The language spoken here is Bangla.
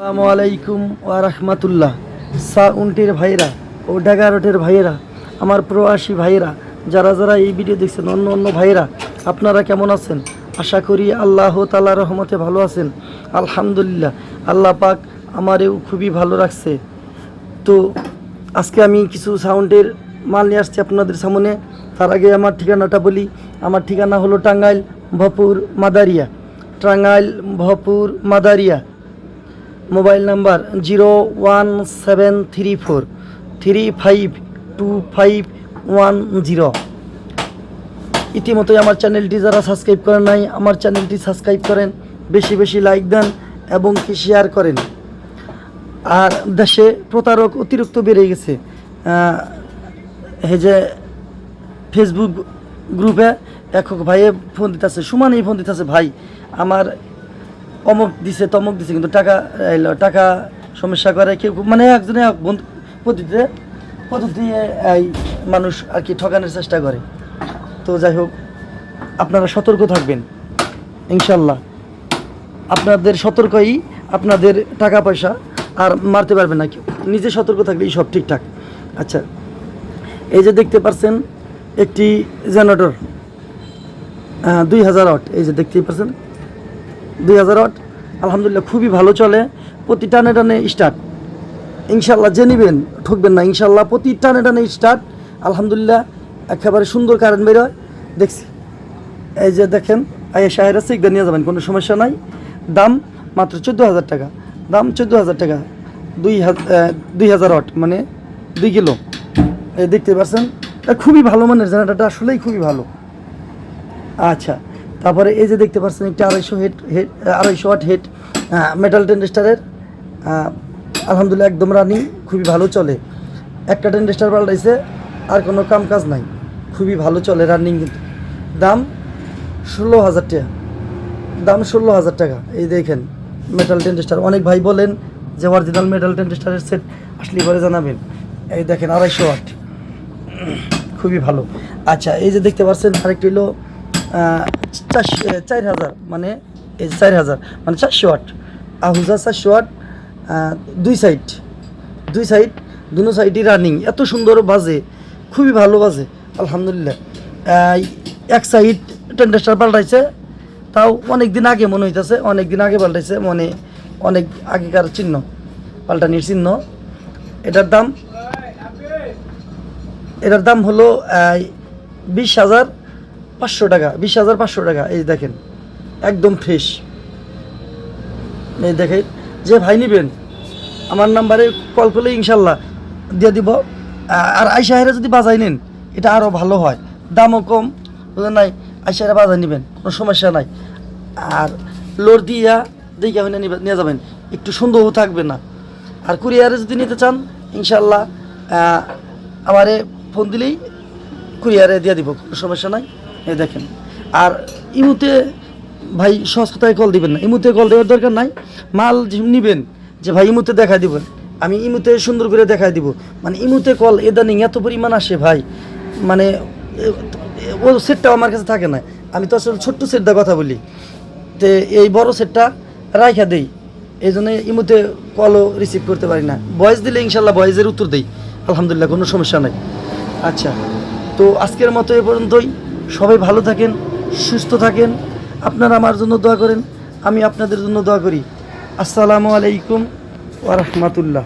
আসসালামু আলাইকুম রাহমাতুল্লাহ। সা উনটির ভাইরা ও ডেগারোটের ভাইয়েরা, আমার প্রবাসী ভাইয়েরা, যারা যারা এই ভিডিও দেখছেন, অন্য অন্য ভাইয়েরা, আপনারা কেমন আছেন? আশা করি আল্লাহ তালা রহমতে ভালো আছেন। আলহামদুলিল্লাহ, আল্লাহ পাক আমারেও খুবই ভালো রাখছে। তো আজকে আমি কিছু সাউন্ডের মাল নিয়ে আসছি আপনাদের সামনে। তার আগে আমার ঠিকানাটা বলি। আমার ঠিকানা হলো Tangail Bhapur Madaria. Tangail Bhapur Madaria. Mobile number zero one seven three four, three five two five one zero. ইতিমধ্যে আমার চ্যানেলটি যারা সাবস্ক্রাইব করেন নাই, আমার চ্যানেলটি সাবস্ক্রাইব করেন, বেশি বেশি লাইক দেন এবং কি শেয়ার করেন। আর দেশে প্রতারক অতিরিক্ত বেড়ে গেছে। এই যে ফেসবুক গ্রুপে একক ভাইয়ে ফোন দিতেছে, সুমানেই ফোন দিতেছে, ভাই, আমার অমুক দিছে, তমুক দিছে, কিন্তু টাকা এলো টাকা সমস্যা করে কেউ মানে একজনে পদ্ধতিতে পদ্ধতি এই মানুষ আর কি ঠকানোর চেষ্টা করে। তো যাই হোক, আপনারা সতর্ক থাকবেন, ইনশাল্লাহ। আপনাদের সতর্কই আপনাদের টাকা পয়সা আর মারতে পারবে না কেউ। নিজে সতর্ক থাকলেই সব ঠিকঠাক। আচ্ছা এই যে দেখতে পাচ্ছেন একটি জেনারেটর দুই হাজার ওয়াট এই যে দেখতেই পাচ্ছেন দুই হাজার ওয়াট আলহামদুলিল্লাহ খুবই ভালো চলে। প্রতি টানে টানে স্টার্ট ইনশাল্লাহ যে নিবেন, ঠকবেন না। ইনশাল্লাহ প্রতি টানে টানে স্টার্ট আলহামদুলিল্লাহ একেবারে সুন্দর কারেন্ট বেরোয় দেখছি। এই যে দেখেন আইয়া শাহেরা সিকদা নিয়ে যাবেন, কোনো সমস্যা নাই। দাম মাত্র চোদ্দ হাজার টাকা। দাম চোদ্দ হাজার টাকা। দুই দুই হাজার ওয়াট মানে দুই কিলো। এই দেখতে পাচ্ছেন? খুবই ভালো মানের জেনারেটারটা আসলেই খুবই ভালো। আচ্ছা। তারপরে এই যে দেখতে পাচ্ছেন একটা আড়াইশো হেড হেড আড়াইশো ওয়াট হেড মেটাল টেন্ডেস্টারের আলহামদুলিল্লাহ একদম রানিং খুবই ভালো চলে। একটা টেন্ডেস্টার পাল্টাইছে, আর কোনো কাম কাজ নাই। খুবই ভালো চলে রানিং কিন্তু। দাম ষোলো হাজার টাকা। দাম ষোলো হাজার টাকা। এই দেখেন মেটাল টেন্ডেস্টার অনেক ভাই বলেন যে অরিজিনাল মেটাল টেন্ডেস্টারের সেট আসলে পরে জানাবেন। এই দেখেন, আড়াইশো ওয়াট খুবই ভালো। আচ্ছা এই যে দেখতে পাচ্ছেন, আরেকটি হলো চার হাজার মানে এই চার হাজার মানে চারশো ওয়াট আহুজা চারশো ওয়াট দুই সাইড দুই সাইড দুনো সাইডই রানিং এত সুন্দর বাজে, খুবই ভালো বাজে, আলহামদুলিল্লাহ। এক সাইড টেন্ডাস্টার পাল্টাইছে, তাও অনেক দিন আগে মনে হইতেছে অনেক দিন আগে পাল্টাইছে, মনে অনেক আগেকার চিহ্ন, পাল্টানির চিহ্ন। এটার দাম এটার দাম হলো বিশ হাজার পাঁচশো টাকা, বিশ হাজার পাঁচশো টাকা, এই দেখেন, একদম ফ্রেশ এই দেখেন, যে ভাই নিবেন, আমার নাম্বারে কল করলে ইনশাল্লাহ দিয়ে দিব। আর আইসাহেরা যদি বাজাই নেন, এটা আরও ভালো হয়। দামও কম, বুঝলেন নাই? আইসাহেরা বাজাই নেবেন, কোনো সমস্যা নাই। আর লোর দিয়া দিকে হইনে নিয়ে যাবেন, একটু সন্দেহ থাকবে না। আর কুরিয়ারে যদি নিতে চান, ইনশাল্লাহ আমারে ফোন দিলেই কুরিয়ারে দিয়ে দিব, কোনো সমস্যা নাই। দেখেন। আর ইমুতে ভাই কথায় কল দিবেন না। ইমুতে কল দেওয়ার দরকার নাই। মাল নিবেন যে ভাই ইমুতে দেখা দিবেন আমি ইমুতে সুন্দর করে দেখাই দিব। মানে ইমুতে কল এদানিং এত পরিমাণ আসে ভাই। মানে ও সেটটাও আমার কাছে থাকে না। আমি তো আসলে ছোট্ট সেটটা কথা বলি। তে এই বড় সেটটা রাইখা দেই। এই জন্য ইমুতে কলও রিসিভ করতে পারি না। ভয়েস দিলে ইনশাল্লাহ ভয়েসের উত্তর দেই। আলহামদুলিল্লাহ, কোনো সমস্যা নাই। আচ্ছা তো আজকের মতো এ পর্যন্তই। সবাই ভালো থাকেন, সুস্থ থাকেন। আপনারা আমার জন্য দোয়া করেন, আমি আপনাদের জন্য দোয়া করি। আসসালামু আলাইকুম ওয়া রাহমাতুল্লাহ।